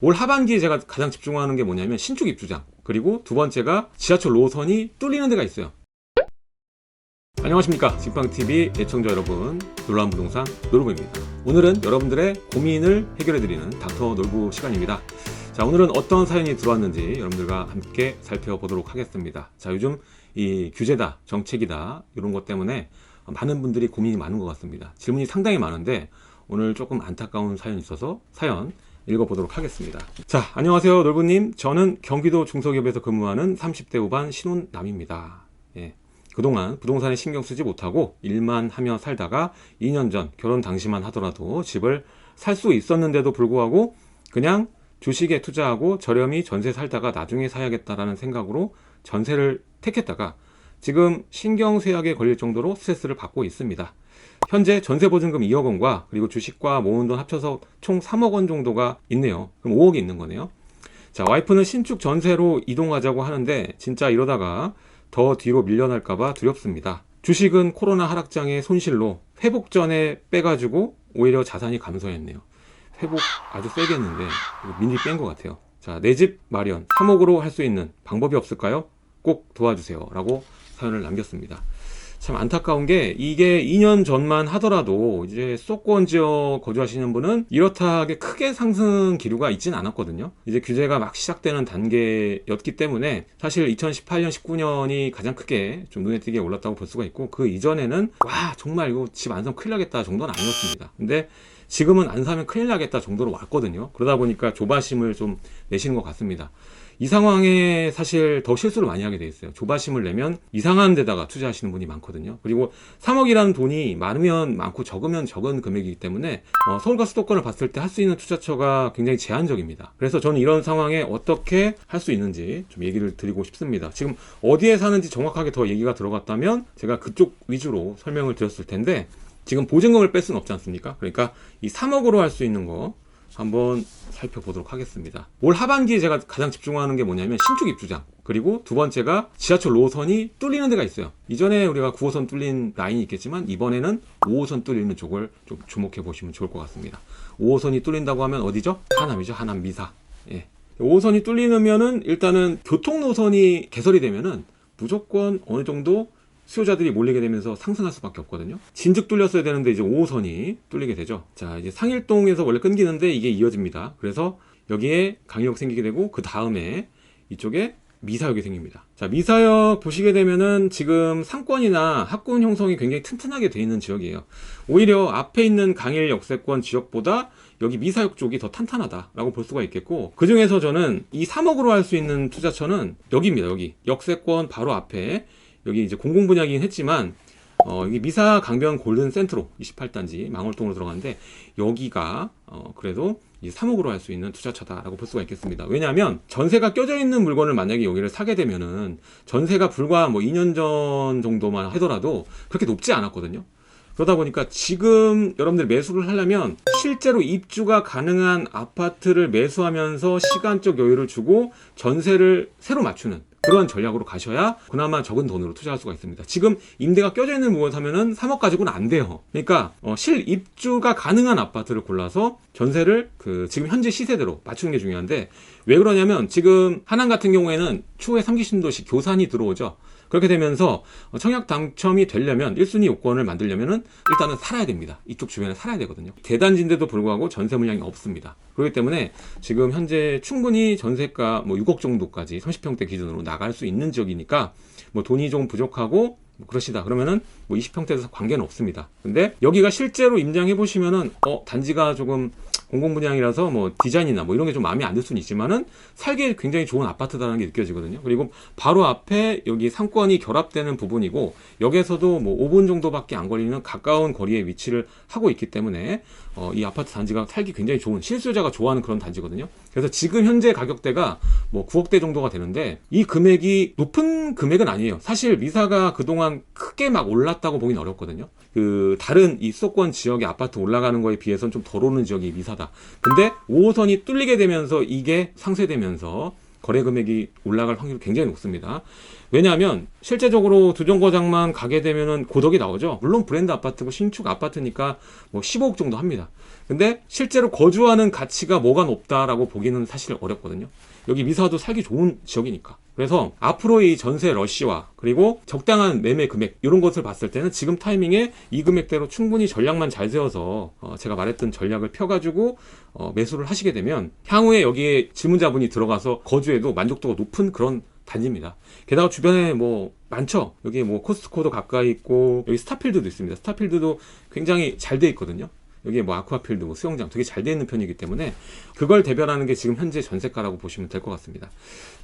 올 하반기에 제가 가장 집중하는 게 뭐냐면 신축 입주장. 그리고 두 번째가 지하철 노선이 뚫리는 데가 있어요. 안녕하십니까. 직방TV 애청자 여러분. 놀라운 부동산 놀부입니다. 오늘은 여러분들의 고민을 해결해드리는 닥터 놀부 시간입니다. 자 오늘은 어떤 사연이 들어왔는지 여러분들과 함께 살펴보도록 하겠습니다. 자 요즘 이 규제다 정책이다 이런 것 때문에 많은 분들이 고민이 많은 것 같습니다. 질문이 상당히 많은데 오늘 조금 안타까운 사연이 있어서 사연 읽어보도록 하겠습니다. 자, 안녕하세요, 놀부님. 저는 경기도 중소기업에서 근무하는 30대 후반 신혼남입니다. 예. 그동안 부동산에 신경 쓰지 못하고 일만 하며 살다가 2년 전 결혼 당시만 하더라도 집을 살 수 있었는데도 불구하고 그냥 주식에 투자하고 저렴이 전세 살다가 나중에 사야겠다라는 생각으로 전세를 택했다가 지금 신경쇠약에 걸릴 정도로 스트레스를 받고 있습니다. 현재 전세보증금 2억 원과 그리고 주식과 모은 돈 합쳐서 총 3억 원 정도가 있네요. 그럼 5억이 있는 거네요. 자, 와이프는 신축 전세로 이동하자고 하는데 진짜 이러다가 더 뒤로 밀려날까봐 두렵습니다. 주식은 코로나 하락장의 손실로 회복 전에 빼가지고 오히려 자산이 감소했네요. 회복 아주 세게 했는데 미리 뺀것 같아요. 자, 내 집 마련 3억으로 할 수 있는 방법이 없을까요? 꼭 도와주세요. 라고 사연을 남겼습니다. 참 안타까운 게 이게 2년 전만 하더라도 이제 수도권 지역 거주하시는 분은 이렇다하게 크게 상승 기류가 있진 않았거든요. 이제 규제가 막 시작되는 단계였기 때문에 사실 2018년, 19년이 가장 크게 좀 눈에 띄게 올랐다고 볼 수가 있고 그 이전에는 와 정말 이거 집안 사면 큰일 나겠다 정도는 아니었습니다. 근데 지금은 안 사면 큰일 나겠다 정도로 왔거든요. 그러다 보니까 조바심을 좀 내시는 것 같습니다. 이 상황에 사실 더 실수를 많이 하게 돼 있어요. 조바심을 내면 이상한 데다가 투자하시는 분이 많거든요. 그리고 3억이라는 돈이 많으면 많고 적으면 적은 금액이기 때문에 어, 서울과 수도권을 봤을 때 할 수 있는 투자처가 굉장히 제한적입니다. 그래서 저는 이런 상황에 어떻게 할 수 있는지 좀 얘기를 드리고 싶습니다. 지금 어디에 사는지 정확하게 더 얘기가 들어갔다면 제가 그쪽 위주로 설명을 드렸을 텐데 지금 보증금을 뺄 수는 없지 않습니까? 그러니까 이 3억으로 할 수 있는 거 한번 살펴보도록 하겠습니다. 올 하반기에 제가 가장 집중하는 게 뭐냐면 신축 입주장 그리고 두 번째가 지하철 노선이 뚫리는 데가 있어요. 이전에 우리가 9호선 뚫린 라인이 있겠지만 이번에는 5호선 뚫리는 쪽을 좀 주목해 보시면 좋을 것 같습니다. 5호선이 뚫린다고 하면 어디죠? 하남이죠. 하남 미사. 예. 5호선이 뚫리면은 일단은 교통 노선이 개설이 되면은 무조건 어느 정도 수요자들이 몰리게 되면서 상승할 수밖에 없거든요. 진즉 뚫렸어야 되는데 이제 5호선이 뚫리게 되죠. 자, 이제 상일동에서 원래 끊기는데 이게 이어집니다. 그래서 여기에 강의역 생기게 되고 그 다음에 이쪽에 미사역이 생깁니다. 자, 미사역 보시게 되면은 지금 상권이나 학군 형성이 굉장히 튼튼하게 돼 있는 지역이에요. 오히려 앞에 있는 강일 역세권 지역보다 여기 미사역 쪽이 더 탄탄하다라고 볼 수가 있겠고 그 중에서 저는 이 3억으로 할 수 있는 투자처는 여기입니다. 여기 역세권 바로 앞에 여기 이제 공공 분야이긴 했지만 어, 여기 미사 강변 골든 센트로 28단지 망월동으로 들어가는데 여기가 어, 그래도 이 3억으로 할 수 있는 투자처다라고 볼 수가 있겠습니다. 왜냐하면 전세가 껴져 있는 물건을 만약에 여기를 사게 되면은 전세가 불과 뭐 2년 전 정도만 하더라도 그렇게 높지 않았거든요. 그러다 보니까 지금 여러분들 매수를 하려면 실제로 입주가 가능한 아파트를 매수하면서 시간적 여유를 주고 전세를 새로 맞추는 그런 전략으로 가셔야 그나마 적은 돈으로 투자할 수가 있습니다. 지금 임대가 껴져 있는 물건 사면은 3억 가지고는 안 돼요. 그러니까 어, 실 입주가 가능한 아파트를 골라서 전세를 그 지금 현재 시세대로 맞추는 게 중요한데 왜 그러냐면 지금 하남 같은 경우에는 추후에 3기 신도시 교산이 들어오죠. 그렇게 되면서 청약 당첨이 되려면 1순위 요건을 만들려면은 일단은 살아야 됩니다. 이쪽 주변에 살아야 되거든요. 대단지인데도 불구하고 전세 물량이 없습니다. 그렇기 때문에 지금 현재 충분히 전세가 뭐 6억 정도까지 30평대 기준으로 나갈 수 있는 지역이니까 뭐 돈이 좀 부족하고 뭐 그러시다 그러면은 뭐 20평대에서 관계는 없습니다. 근데 여기가 실제로 임장해 보시면은 어 단지가 조금 공공 분양이라서 뭐 디자인이나 뭐 이런 게 좀 마음에 안 들 수는 있지만은 살기에 굉장히 좋은 아파트다라는 게 느껴지거든요. 그리고 바로 앞에 여기 상권이 결합되는 부분이고 여기에서도 뭐 5분 정도밖에 안 걸리는 가까운 거리에 위치를 하고 있기 때문에 어, 이 아파트 단지가 살기 굉장히 좋은 실수요자가 좋아하는 그런 단지거든요. 그래서 지금 현재 가격대가 뭐 9억대 정도가 되는데 이 금액이 높은 금액은 아니에요. 사실 미사가 그동안 크게 막 올랐다고 보긴 어렵거든요. 그 다른 이 수도권 지역의 아파트 올라가는 거에 비해서는 좀 덜 오는 지역이 미사다. 근데 5호선이 뚫리게 되면서 이게 상쇄되면서 거래 금액이 올라갈 확률이 굉장히 높습니다. 왜냐하면 실제적으로 두 정거장만 가게 되면은 고덕이 나오죠. 물론 브랜드 아파트고 신축 아파트니까 뭐 15억 정도 합니다. 근데 실제로 거주하는 가치가 뭐가 높다라고 보기는 사실 어렵거든요. 여기 미사도 살기 좋은 지역이니까. 그래서 앞으로 이 전세 러시와 그리고 적당한 매매 금액 이런 것을 봤을 때는 지금 타이밍에 이 금액대로 충분히 전략만 잘 세워서 어, 제가 말했던 전략을 펴가지고 어, 매수를 하시게 되면 향후에 여기에 질문자분이 들어가서 거주해도 만족도가 높은 그런 단지입니다. 게다가 주변에 뭐 많죠. 여기 뭐 코스트코도 가까이 있고 여기 스타필드도 있습니다. 스타필드도 굉장히 잘 돼 있거든요. 여기에 뭐 아쿠아필드, 뭐 수영장 되게 잘 돼 있는 편이기 때문에 그걸 대변하는 게 지금 현재 전세가라고 보시면 될 것 같습니다.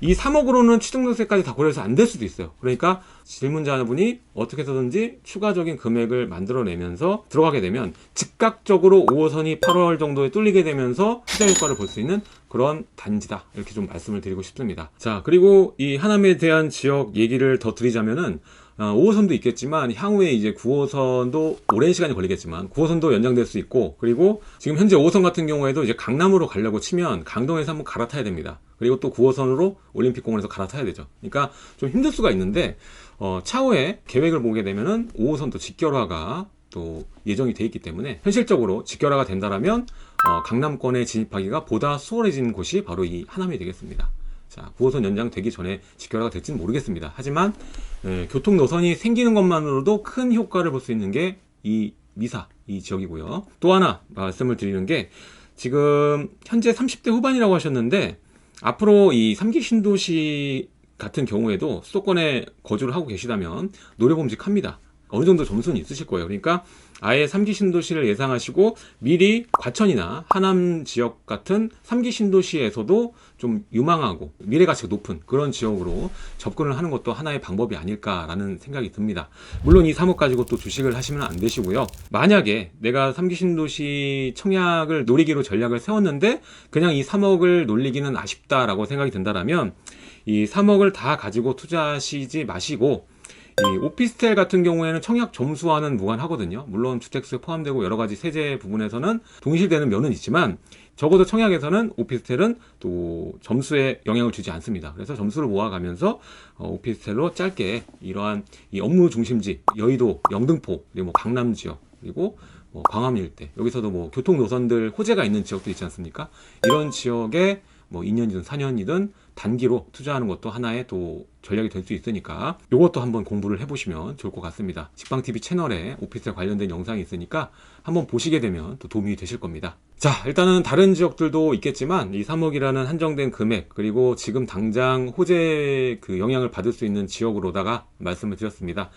이 3억으로는 취등록세까지 다 고려해서 안 될 수도 있어요. 그러니까 질문자분이 어떻게 해서든지 추가적인 금액을 만들어내면서 들어가게 되면 즉각적으로 5호선이 8월 정도에 뚫리게 되면서 투자 효과를 볼 수 있는 그런 단지다. 이렇게 좀 말씀을 드리고 싶습니다. 자, 그리고 이 하남에 대한 지역 얘기를 더 드리자면은 어, 5호선도 있겠지만 향후에 이제 9호선도 오랜 시간이 걸리겠지만 9호선도 연장될 수 있고 그리고 지금 현재 5호선 같은 경우에도 이제 강남으로 가려고 치면 강동에서 한번 갈아타야 됩니다. 그리고 또 9호선으로 올림픽공원에서 갈아타야 되죠. 그러니까 좀 힘들 수가 있는데 어, 차후에 계획을 보게 되면은 5호선도 직결화가 또 예정이 돼 있기 때문에 현실적으로 직결화가 된다라면 어, 강남권에 진입하기가 보다 수월해진 곳이 바로 이 하남이 되겠습니다. 자, 9호선 연장 되기 전에 직결화가 될지는 모르겠습니다. 하지만 예, 교통 노선이 생기는 것만으로도 큰 효과를 볼 수 있는 게 이 미사 이 지역이고요. 또 하나 말씀을 드리는 게 지금 현재 30대 후반이라고 하셨는데 앞으로 이 3기 신도시 같은 경우에도 수도권에 거주를 하고 계시다면 노려봄직합니다. 어느 정도 점수는 있으실 거예요. 그러니까 아예 3기 신도시를 예상하시고 미리 과천이나 하남 지역 같은 3기 신도시에서도 좀 유망하고 미래 가치가 높은 그런 지역으로 접근을 하는 것도 하나의 방법이 아닐까라는 생각이 듭니다. 물론 이 3억 가지고 또 주식을 하시면 안 되시고요. 만약에 내가 3기 신도시 청약을 노리기로 전략을 세웠는데 그냥 이 3억을 놀리기는 아쉽다라고 생각이 든다라면 이 3억을 다 가지고 투자하시지 마시고 이 오피스텔 같은 경우에는 청약 점수와는 무관하거든요. 물론 주택수에 포함되고 여러 가지 세제 부분에서는 동일되는 면은 있지만 적어도 청약에서는 오피스텔은 또 점수에 영향을 주지 않습니다. 그래서 점수를 모아가면서 어, 오피스텔로 짧게 이러한 이 업무 중심지 여의도, 영등포, 그리고 뭐 강남 지역 그리고 뭐 광화문 일대 여기서도 뭐 교통 노선들 호재가 있는 지역도 있지 않습니까? 이런 지역에 뭐 2년이든 4년이든 단기로 투자하는 것도 하나의 또 전략이 될 수 있으니까 이것도 한번 공부를 해보시면 좋을 것 같습니다. 직방TV 채널에 오피스텔 관련된 영상이 있으니까 한번 보시게 되면 또 도움이 되실 겁니다. 자, 일단은 다른 지역들도 있겠지만 이 3억이라는 한정된 금액 그리고 지금 당장 호재 그 영향을 받을 수 있는 지역으로다가 말씀을 드렸습니다.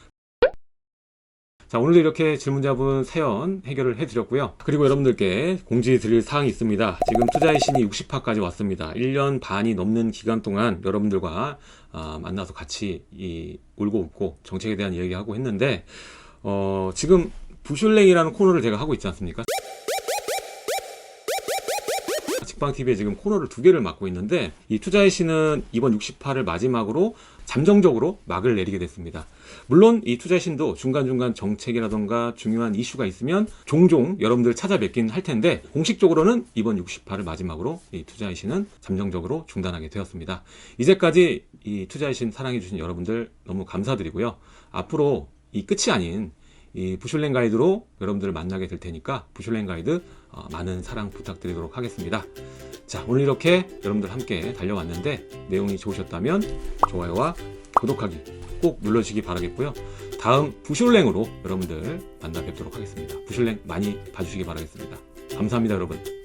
자, 오늘도 이렇게 질문자분 사연 해결을 해드렸고요. 그리고 여러분들께 공지 드릴 사항이 있습니다. 지금 투자의 신이 60화까지 왔습니다. 1년 반이 넘는 기간 동안 여러분들과 아, 만나서 같이 이 울고 웃고 정책에 대한 이야기하고 했는데, 어, 지금 부슐랭이라는 코너를 제가 하고 있지 않습니까? 직방TV에 지금 코너를 두 개를 맡고 있는데, 이 투자의 신은 이번 60화를 마지막으로 잠정적으로 막을 내리게 됐습니다. 물론 이 투자신도 중간중간 정책이라던가 중요한 이슈가 있으면 종종 여러분들 찾아뵙긴 할 텐데 공식적으로는 이번 60화를 마지막으로 이 투자이신은 잠정적으로 중단하게 되었습니다. 이제까지 이 투자이신 사랑해주신 여러분들 너무 감사드리고요. 앞으로 이 끝이 아닌 이 부슐랭 가이드로 여러분들을 만나게 될 테니까 부슐랭 가이드 어, 많은 사랑 부탁드리도록 하겠습니다. 자 오늘 이렇게 여러분들 함께 달려왔는데 내용이 좋으셨다면 좋아요와 구독하기 꼭 눌러주시기 바라겠고요. 다음 부슐랭으로 여러분들 만나 뵙도록 하겠습니다. 부슐랭 많이 봐주시기 바라겠습니다. 감사합니다 여러분.